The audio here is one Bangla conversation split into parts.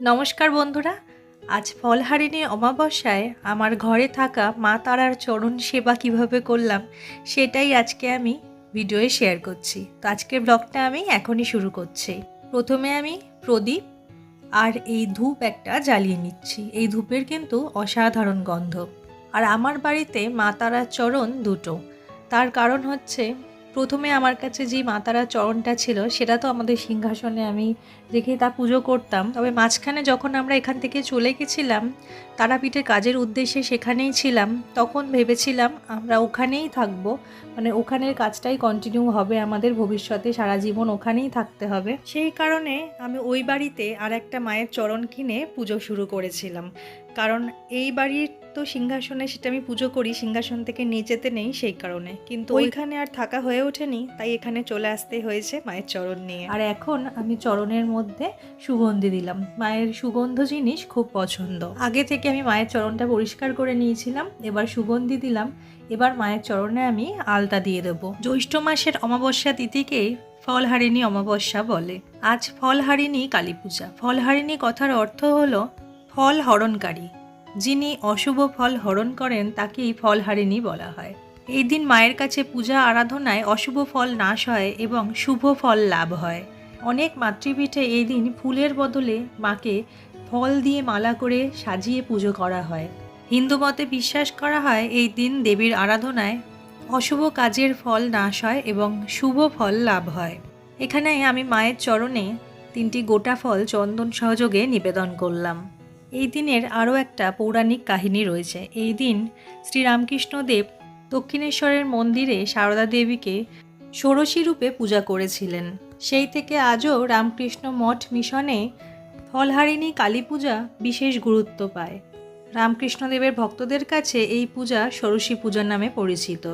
নমস্কার বন্ধুরা। আজ ফলহারিণী অমাবস্যায় আমার ঘরে থাকা মা তারার চরণ সেবা কীভাবে করলাম সেটাই আজকে আমি ভিডিওয়ে শেয়ার করছি। তো আজকের ব্লগটা আমি এখনই শুরু করছি। প্রথমে আমি প্রদীপ আর এই ধূপ একটা জ্বালিয়ে নিচ্ছি। এই ধূপের কিন্তু অসাধারণ গন্ধ। আর আমার বাড়িতে মা তারার চরণ দুটো। তার কারণ হচ্ছে প্রথমে আমার কাছে যে মাতারা চরণটা ছিল, সেটা তো আমাদের সিংহাসনে আমি রেখে তা পুজো করতাম। তবে মাঝখানে যখন আমরা এখান থেকে চলে গেছিলাম, তারাপীঠের কাজের উদ্দেশ্যে সেখানেই ছিলাম, তখন ভেবেছিলাম আমরা ওখানেই থাকব। মানে ওখানের কাজটাই কন্টিনিউ হবে আমাদের ভবিষ্যতে, সারা জীবন ওখানেই থাকতে হবে। সেই কারণে আমি ওই বাড়িতে আর একটা মায়ের চরণ কিনে পুজো শুরু করেছিলাম। কারণ এই বাড়ির তো সিংহাসনে সেটা আমি পুজো করি সিংহাসন থেকে নিচেতে নেই সেই কারণে। কিন্তু ওইখানে আর থাকা হয়ে ওঠেনি তাই এখানে চলে আসতে হয়েছে মায়ের চরণ নিয়ে। আর এখন আমি চরণের মধ্যে সুগন্ধি দিলাম। মায়ের সুগন্ধ জিনিস খুব পছন্দ। আগে থেকে আমি মায়ের চরণটা পরিষ্কার করে নিয়েছিলাম এবার সুগন্ধি দিলাম এবার মায়ের চরণে আমি আলতা দিয়ে দেবো। জ্যৈষ্ঠ মাসের অমাবস্যা তিথিকেই ফলহারিণী অমাবস্যা বলে। আজ ফলহারিণী কালী পূজা ফলহারিণী কথার অর্থ হলো ফল হরণকারী। যিনি অশুভ ফল হরণ করেন, তাকেই ফলহারিণী বলা হয়। এই দিন মায়ের কাছে পূজা আরাধনায় অশুভ ফল নাশ হয় এবং শুভ ফল লাভ হয়। অনেক মাতৃপীঠে এই দিন ফুলের বদলে মাকে ফল দিয়ে মালা করে সাজিয়ে পুজো করা হয়। হিন্দু মতে বিশ্বাস করা হয়, এই দিন দেবীর আরাধনায় অশুভ কাজের ফল নাশ হয় এবং শুভ ফল লাভ হয়। এখানে আমি মায়ের চরণে তিনটি গোটা ফল চন্দন সহযোগে নিবেদন করলাম। এই দিনের আরও একটা পৌরাণিক কাহিনী রয়েছে। এই দিন শ্রীরামকৃষ্ণদেব দক্ষিণেশ্বরের মন্দিরে সারদা দেবীকে ষোড়শী রূপে পূজা করেছিলেন। সেই থেকে আজও রামকৃষ্ণ মঠ মিশনে ফলহারিণী কালী পূজা বিশেষ গুরুত্ব পায়। রামকৃষ্ণদেবের ভক্তদের কাছে এই পূজা ষোড়শী পূজা নামে পরিচিত।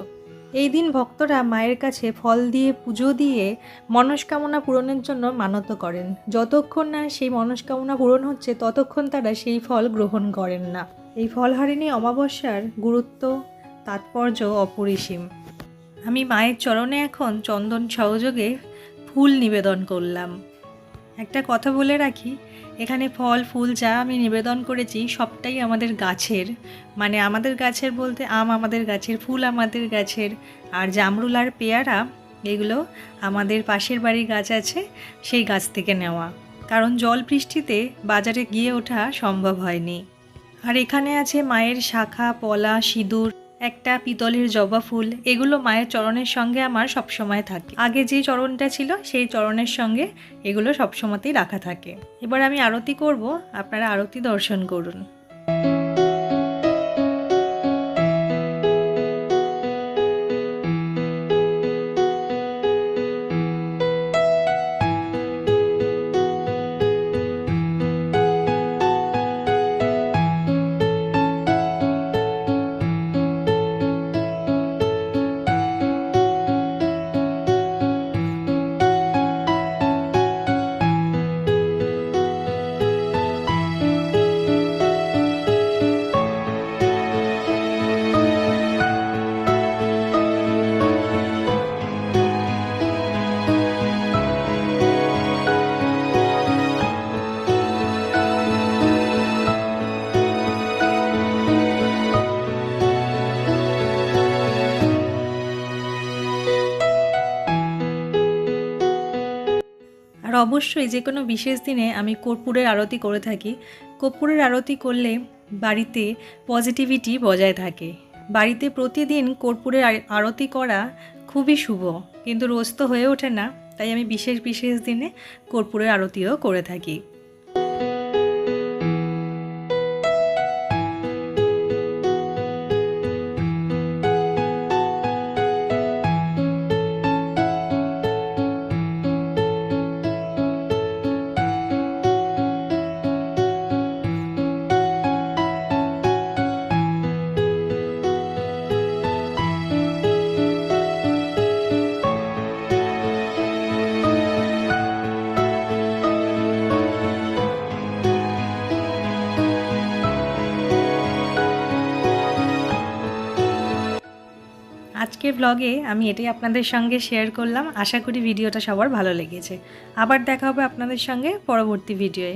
এই দিন ভক্তরা মায়ের কাছে ফল দিয়ে পুজো দিয়ে মনস্কামনা পূরণের জন্য মানত করেন। যতক্ষণ না সেই মনস্কামনা পূরণ হচ্ছে, ততক্ষণ তারা সেই ফল গ্রহণ করেন না। এই ফলহারিণী অমাবস্যার গুরুত্ব, তাৎপর্য অপরিসীম। আমি মায়ের চরণে এখন চন্দন সহযোগে ফুল নিবেদন করলাম। একটা কথা বলে রাখি, এখানে ফল, ফুল যা আমি নিবেদন করেছি সবটাই আমাদের গাছের। মানে আমাদের গাছের বলতে আম আমাদের গাছের, ফুল আমাদের গাছের, আর জামরুল আর পেয়ারা, এগুলো আমাদের পাশের বাড়ির গাছ আছে, সেই গাছ থেকে নেওয়া। কারণ জল বৃষ্টিতে বাজারে গিয়ে ওঠা সম্ভব হয়নি। আর এখানে আছে মায়ের শাখা, পলা, সিঁদুর একটা পিতলের জবা ফুল, এগুলো মায়ের চরণের সঙ্গে আমার সবসময় থাকে। আগে যে চরণটা ছিল, সেই চরণের সঙ্গে এগুলো সবসময়তেই রাখা থাকে। এবার আমি আরতি করব, আপনারা আরতি দর্শন করুন। অবশ্যই যে কোনো বিশেষ দিনে আমি কর্পূরের আরতি করে থাকি। কর্পূরের আরতি করলে বাড়িতে পজিটিভিটি বজায় থাকে। বাড়িতে প্রতিদিন কর্পূরের আরতি করা খুবই শুভ, কিন্তু রোজ তো হয়ে ওঠে না, তাই আমি বিশেষ বিশেষ দিনে কর্পূরের আরতিও করে থাকি। আজকের ব্লগে আমি এটাই আপনাদের সঙ্গে শেয়ার করলাম। আশা করি ভিডিওটা সবার ভালো লেগেছে। আবার দেখা হবে আপনাদের সঙ্গে পরবর্তী ভিডিওয়ে